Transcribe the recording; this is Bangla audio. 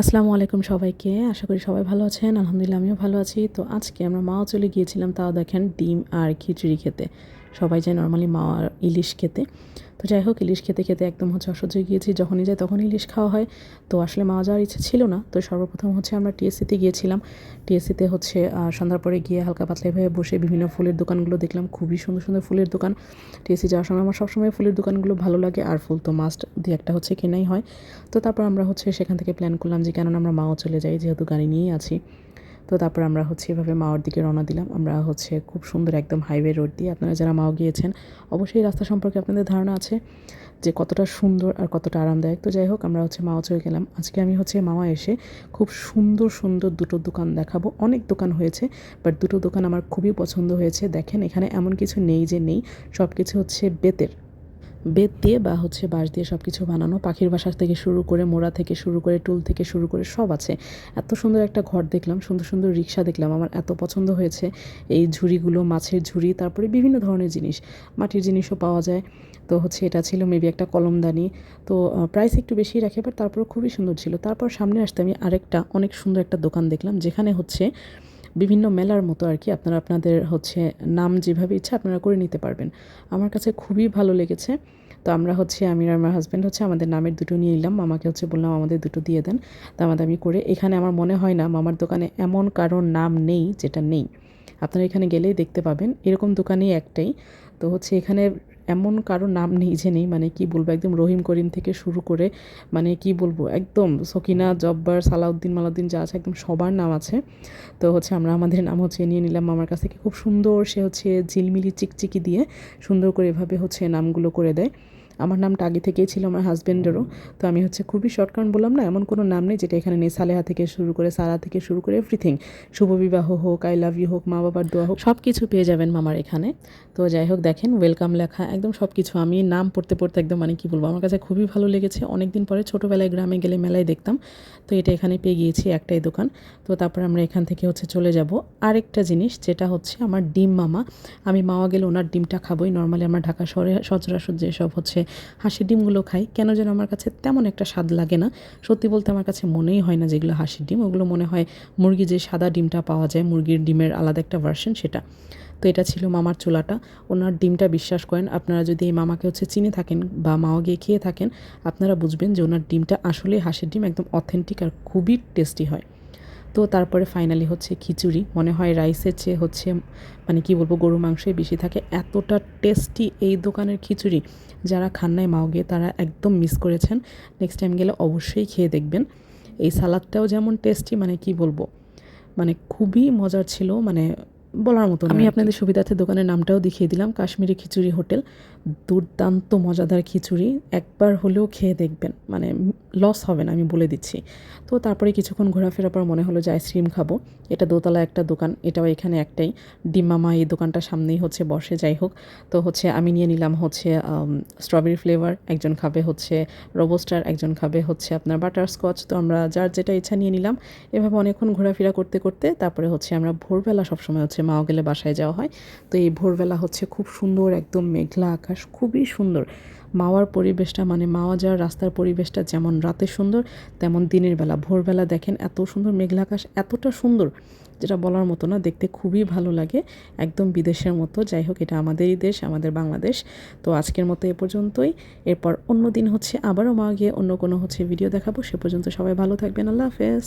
আসসালামু আলাইকুম সবাইকে। আশা করি সবাই ভালো আছেন। আলহামদুলিল্লাহ, আমিও ভালো আছি। তো আজকে আমরা মাও চলে গিয়েছিলাম, তাও দেখেন ডিম আর খিচুড়ি খেতে। সবাই যায় নর্মালি মা আর ইলিশ খেতে। তো যাই হোক, ইলিশ খেতে খেতে একদম হচ্ছে অসহ্য গিয়েছি। যখনই যাই তখন ইলিশ খাওয়া হয়। তো আসলে মাওয়া যাওয়ার ইচ্ছে ছিল না। তো সর্বপ্রথম হচ্ছে আমরা টিএসসিতে গিয়েছিলাম। টিএসসিতে হচ্ছে সন্ধ্যার পরে গিয়ে হালকা পাতলা এভাবে বসে বিভিন্ন ফুলের দোকানগুলো দেখলাম। খুবই সুন্দর সুন্দর ফুলের দোকান। টিএসসি যাওয়ার সময় আমার সবসময় ফুলের দোকানগুলো ভালো লাগে আর ফুল তো মাস্ট দিয়ে একটা হচ্ছে কেনাই হয়। তো তারপর আমরা হচ্ছে সেখান থেকে প্ল্যান করলাম যে কেননা আমরা মাও চলে যাই, যেহেতু গাড়ি নিয়েই আছি। তো তারপর আমরা হচ্ছে এভাবে মাওয়ার দিকে রওনা দিলাম। আমরা হচ্ছে খুব সুন্দর একদম হাইওয়ে রোড দিয়ে আপনারা যারা মাও গিয়েছেন, অবশ্যই রাস্তা সম্পর্কে আপনাদের ধারণা আছে যে কতটা সুন্দর আর কতটা আরামদায়ক। তো যাই হোক, আমরা হচ্ছে মাওয়া চলে গেলাম। আজকে আমি হচ্ছে মাওয়া এসে খুব সুন্দর সুন্দর দুটো দোকান দেখাবো। অনেক দোকান হয়েছে বাট দুটো দোকান আমার খুবই পছন্দ হয়েছে। দেখেন এখানে এমন কিছু নেই যে নেই সব কিছু হচ্ছে বেতের। বেত দিয়ে বা হচ্ছে বাঁশ দিয়ে সব কিছু বানানো, পাখির বাসার থেকে শুরু করে মোড়া থেকে শুরু করে টুল থেকে শুরু করে সব আছে। এত সুন্দর একটা ঘর দেখলাম, সুন্দর সুন্দর রিক্সা দেখলাম, আমার এত পছন্দ হয়েছে। এই ঝুড়িগুলো, মাছের ঝুড়ি, তারপরে বিভিন্ন ধরনের জিনিস, মাটির জিনিসও পাওয়া যায়। তো হচ্ছে এটা ছিল মেবি একটা কলমদানি। তো প্রাইস একটু বেশি রাখে বাট তারপর খুবই সুন্দর ছিল। তারপর সামনে আসতে আমি আরেকটা, অনেক সুন্দর একটা দোকান দেখলাম, যেখানে হচ্ছে বিভিন্ন মেলার মতো আর কি আপনারা আপনাদের হচ্ছে নাম যেভাবে ইচ্ছা আপনারা করে নিতে পারবেন। আমার কাছে খুবই ভালো লেগেছে। তো আমরা হচ্ছে আমি আর আমার হাজব্যান্ড হচ্ছে আমাদের নামের দুটো নিয়ে নিলাম। মামাকে হচ্ছে বললাম, আমাদের দুটো দিয়ে দেন। দামাদামি করে এখানে আমার মনে হয় না মামার দোকানে এমন কারোর নাম নেই যেটা নেই। আপনারা এখানে গেলেই দেখতে পাবেন। এরকম দোকানেই একটাই। তো হচ্ছে এখানে এমন কারও নাম নেই যে নেই মানে কি বলব, একদম রহিম করিম থেকে শুরু করে মানে কি বলব, একদম সকিনা, জব্বার, সালাউদ্দিন, মালাউদ্দিন যা আছে, একদম সবার নাম আছে। তো হচ্ছে আমরা আমাদের নাম হচ্ছে নিয়ে নিলাম আমার কাছ থেকে। খুব সুন্দর সে হচ্ছে ঝিলমিলি, চিকচিকি দিয়ে সুন্দর করে এভাবে হচ্ছে নামগুলো করে দেয়। আমার নামটা আগে থেকেই ছিল আমার হাজব্যান্ডেরও তো আমি হচ্ছে খুবই শর্ট বললাম না, এমন কোনো নাম নেই যেটা এখানে নেই। সালেহা থেকে শুরু করে সারা থেকে শুরু করে এভরিথিং শুভ বিবাহ হোক আই লাভ ইউ হোক মা বাবার দোয়া হোক সব কিছু পেয়ে যাবেন মামার এখানে। তো যাই হোক, দেখেন ওয়েলকাম লেখা, একদম সব কিছু আমি নাম পড়তে পড়তে একদম মানে কি বলব, আমার কাছে খুবই ভালো লেগেছে। অনেক দিন পরে ছোটোবেলায় গ্রামে গেলে মেলায় দেখতাম। তো এটা এখানে পেয়ে গিয়েছি একটাই দোকান। তো তারপর আমরা এখান থেকে হচ্ছে চলে যাব। আরেকটা জিনিস যেটা হচ্ছে আমার ডিম মামা। আমি মাওয়া গেলে ওনার ডিমটা খাবোই। নর্মালি আমার ঢাকা শহরে সচরাচর যেসব হচ্ছে হাঁসের ডিমগুলো খাই, কেন যেন আমার কাছে তেমন একটা স্বাদ লাগে না। সত্যি বলতে আমার কাছে মনেই হয় না যেগুলো হাঁসের ডিম, ওগুলো মনে হয় মুরগি যে সাদা ডিমটা পাওয়া যায়, মুরগির ডিমের আলাদা একটা ভার্সন সেটা। তো এটা ছিল মামার চুলাটা, ওনার ডিমটা বিশ্বাস করেন, আপনারা যদি এই মামাকে হচ্ছে চিনে থাকেন বা মাও গিয়ে খেয়ে থাকেন, আপনারা বুঝবেন যে ওনার ডিমটা আসলে হাঁসের ডিম একদম অথেন্টিক আর খুবই টেস্টি হয়। তো তারপরে ফাইনালি হচ্ছে খিচুড়ি। মনে হয় রাইসের চেয়ে হচ্ছে মানে কি বলব গরু মাংসই বেশি থাকে। এতটা টেস্টি এই দোকানের খিচুড়ি যারা খান নাই মাও গিয়ে তারা একদম মিস করেছেন। নেক্সট টাইম গেলে অবশ্যই খেয়ে দেখবেন। এই সালাদটাও যেমন টেস্টি মানে কি বলব মানে খুবই মজার ছিল মানে বলার মতো আমি আপনাদের সুবিধার্থে দোকানের নামটাও দেখিয়ে দিলাম কাশ্মীরি খিচুড়ি হোটেল। দুর্দান্ত মজাদার খিচুড়ি, একবার হলেও খেয়ে দেখবেন। মানে লস হবে না, আমি বলে দিচ্ছি। তো তারপরে কিছুক্ষণ ঘোরাফেরা পর মনে হলো যে আইসক্রিম খাব। এটা দোতলা একটা দোকান, এটাও এখানে একটাই। ডিমামা এই দোকানটার সামনেই হচ্ছে বসে, যাই হোক। তো হচ্ছে আমি নিয়ে নিলাম হচ্ছে স্ট্রবেরি ফ্লেভার একজন খাবে হচ্ছে রোবোস্টার একজন খাবে হচ্ছে আপনার বাটার স্কচ তো আমরা যার যেটা ইচ্ছা নিয়ে নিলাম। এভাবে অনেকক্ষণ ঘোরাফেরা করতে করতে তারপরে হচ্ছে আমরা ভোরবেলা সবসময় হচ্ছে মাও গেলে বাসায় যাওয়া হয়। তো এই ভোরবেলা হচ্ছে খুব সুন্দর, একদম মেঘলা আকাশ খুবই সুন্দর। মাওয়ার পরিবেশটা মানে মাওয়া যাওয়ার রাস্তার পরিবেশটা যেমন রাতে সুন্দর, তেমন দিনের বেলা। ভোরবেলা দেখেন এত সুন্দর মেঘলা আকাশ এতটা সুন্দর যেটা বলার মতো না, দেখতে খুবই ভালো লাগে। একদম বিদেশের মতো। যাই হোক, এটা আমাদেরই দেশ, আমাদের বাংলাদেশ। তো আজকের মতো এ পর্যন্তই। এরপর অন্য দিন হচ্ছে আবারও মা গিয়ে অন্য কোনো হচ্ছে ভিডিও দেখাবো। সে পর্যন্ত সবাই ভালো থাকবেন। আল্লাহ হাফেজ।